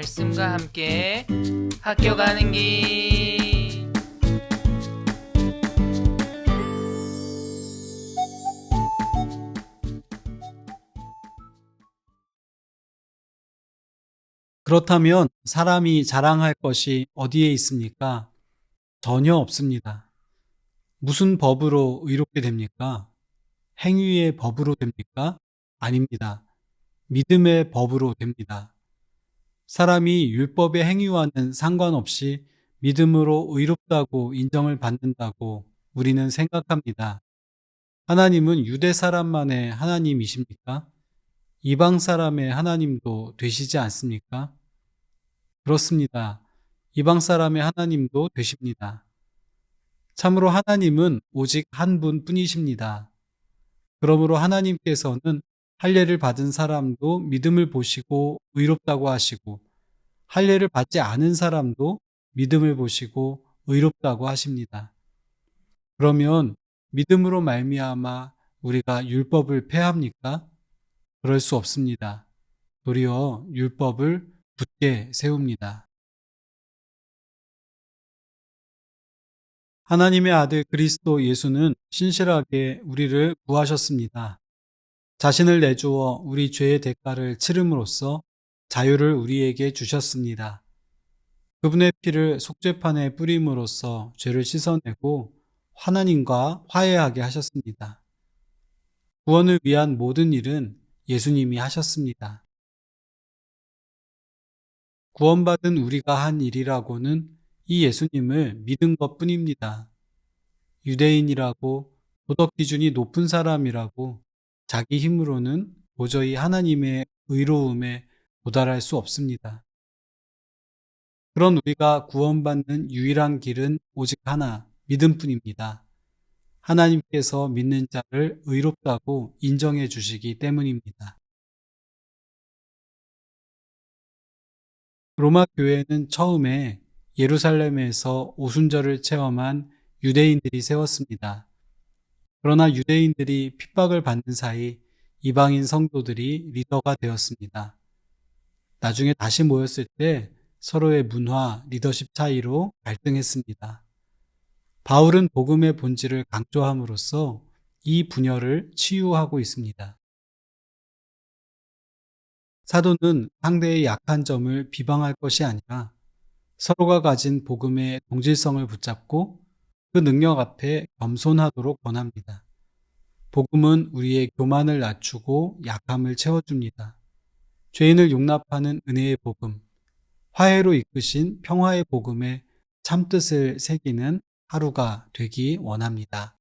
말씀과 함께 학교 가는 길 그렇다면 사람이 자랑할 것이 어디에 있습니까? 전혀 없습니다. 무슨 법으로 의롭게 됩니까? 행위의 법으로 됩니까? 아닙니다. 믿음의 법으로 됩니다. 사람이 율법의 행위와는 상관없이 믿음으로 의롭다고 인정을 받는다고 우리는 생각합니다. 하나님은 유대 사람만의 하나님이십니까? 이방 사람의 하나님도 되시지 않습니까? 그렇습니다. 이방 사람의 하나님도 되십니다. 참으로 하나님은 오직 한 분 뿐이십니다. 그러므로 하나님께서는 할례를 받은 사람도 믿음을 보시고 의롭다고 하시고 할례를 받지 않은 사람도 믿음을 보시고 의롭다고 하십니다. 그러면 믿음으로 말미암아 우리가 율법을 폐합니까? 그럴 수 없습니다. 도리어 율법을 굳게 세웁니다. 하나님의 아들 그리스도 예수는 신실하게 우리를 구하셨습니다. 자신을 내주어 우리 죄의 대가를 치름으로써 자유를 우리에게 주셨습니다. 그분의 피를 속죄판에 뿌림으로써 죄를 씻어내고 하나님과 화해하게 하셨습니다. 구원을 위한 모든 일은 예수님이 하셨습니다. 구원받은 우리가 한 일이라고는 이 예수님을 믿은 것 뿐입니다. 유대인이라고 도덕 기준이 높은 사람이라고 자기 힘으로는 도저히 하나님의 의로움에 도달할 수 없습니다. 그런 우리가 구원받는 유일한 길은 오직 하나, 믿음뿐입니다. 하나님께서 믿는 자를 의롭다고 인정해 주시기 때문입니다. 로마 교회는 처음에 예루살렘에서 오순절을 체험한 유대인들이 세웠습니다. 그러나 유대인들이 핍박을 받는 사이 이방인 성도들이 리더가 되었습니다. 나중에 다시 모였을 때 서로의 문화, 리더십 차이로 갈등했습니다. 바울은 복음의 본질을 강조함으로써 이 분열을 치유하고 있습니다. 사도는 상대의 약한 점을 비방할 것이 아니라 서로가 가진 복음의 동질성을 붙잡고 그 능력 앞에 겸손하도록 권합니다. 복음은 우리의 교만을 낮추고 약함을 채워줍니다. 죄인을 용납하는 은혜의 복음, 화해로 이끄신 평화의 복음에 참뜻을 새기는 하루가 되기 원합니다.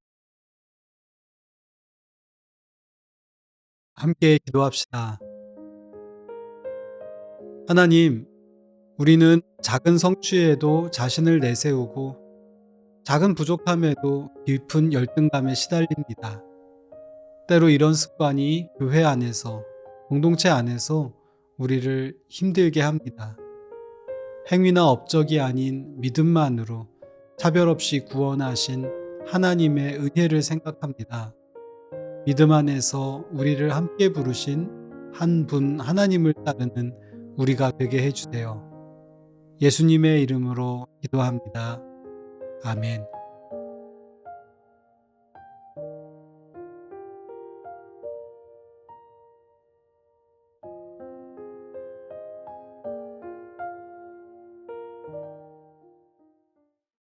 함께 기도합시다. 하나님, 우리는 작은 성취에도 자신을 내세우고 작은 부족함에도 깊은 열등감에 시달립니다. 때로 이런 습관이 교회 안에서, 공동체 안에서 우리를 힘들게 합니다. 행위나 업적이 아닌 믿음만으로 차별 없이 구원하신 하나님의 은혜를 생각합니다. 믿음 안에서 우리를 함께 부르신 한 분 하나님을 따르는 우리가 되게 해주세요. 예수님의 이름으로 기도합니다. 아멘.